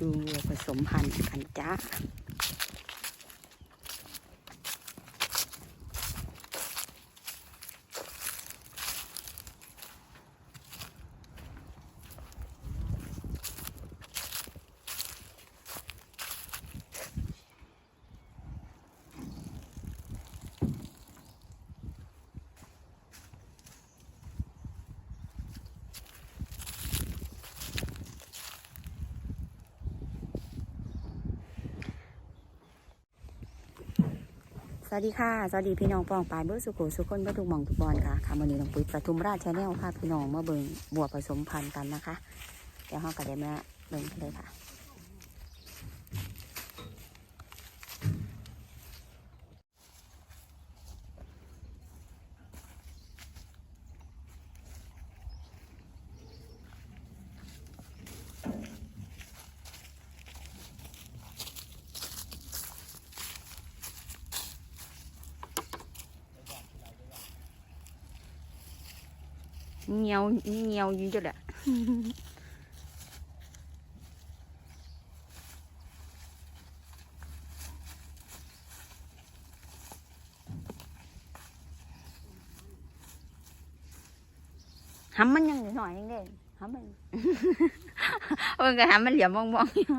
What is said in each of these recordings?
ดูวัวผสมพันธุ์กันจ้า สวัสดีค่ะ สวัสดีพี่น้องปองปายเบอร์สุโขสุขคนเบอร์ทุกมองทุกบอลค่ะค่ะวันนี้น้องปุ้ยปทุมราชแนลค่ะพี่น้องมาเบิ่งบัวผสมพันธุ์กันนะคะ เดี๋ยวเราก็ได้มาเบิ่งกันเลยค่ะเงียวเงียวอยู่จุดอะหำมันยังอยู่หน่อยยังเด่นหำมันเออก็หำมันเหลี่ยมม องมองอยู่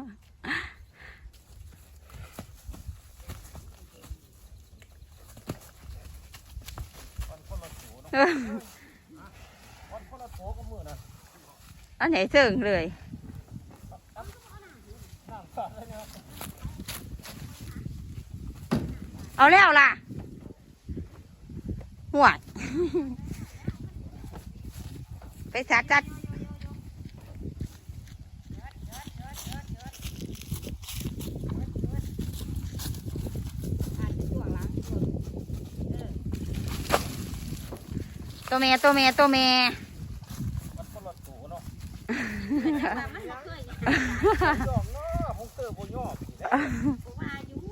คนคนละโถเนาะเออ คนคนละโถก็มื อนะอันไหนเสื่งเลยน้ำสาดเลยนะครับเอาแล้วล่ะหัวดไปสัดจัดตัวเมตัวเมตัวเมมันคนละโถ เนาะยอกเนาะคงเตอร์บ่ยอกอีกแล้ว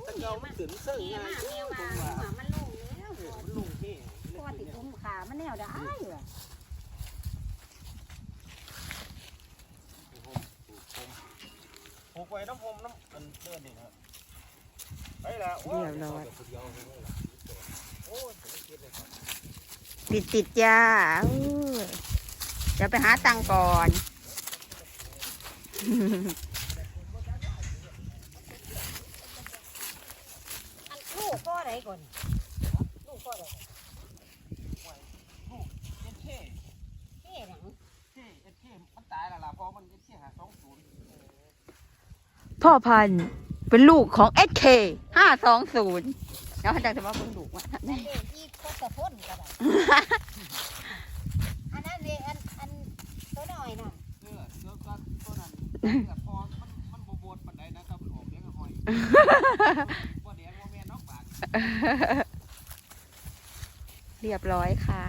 แต่เรามันขึ้นเสื่อไงเออผมว่ามันลุงที่ขามันแนวได้ผูกไว้น้ำพรมน้ำอันเดินนี่นะไปละโเรียบร้อย โอ้ยผมไม่คิดเลยครับปิดปิดจ้าอู้เดี๋ยวไปหาตังค์ก่อน ลูกก็อะไรก่อนลูกก็อะไรเอ็นเท่เท่หนังเท่เอ็นเท่มันตายแล้วล่ะเพราะมันเอ็นเท่หาสองศูนย์พ่อพันธุ์เป็นลูกของ SK ห้าสองศูนย์แล้วอาจารย์จะมาเพิ่งดูว่าแต่เด็กที่ก็กระพ้นก็ได้อันนั้นเลยอัน เรียบร้อยค่ะ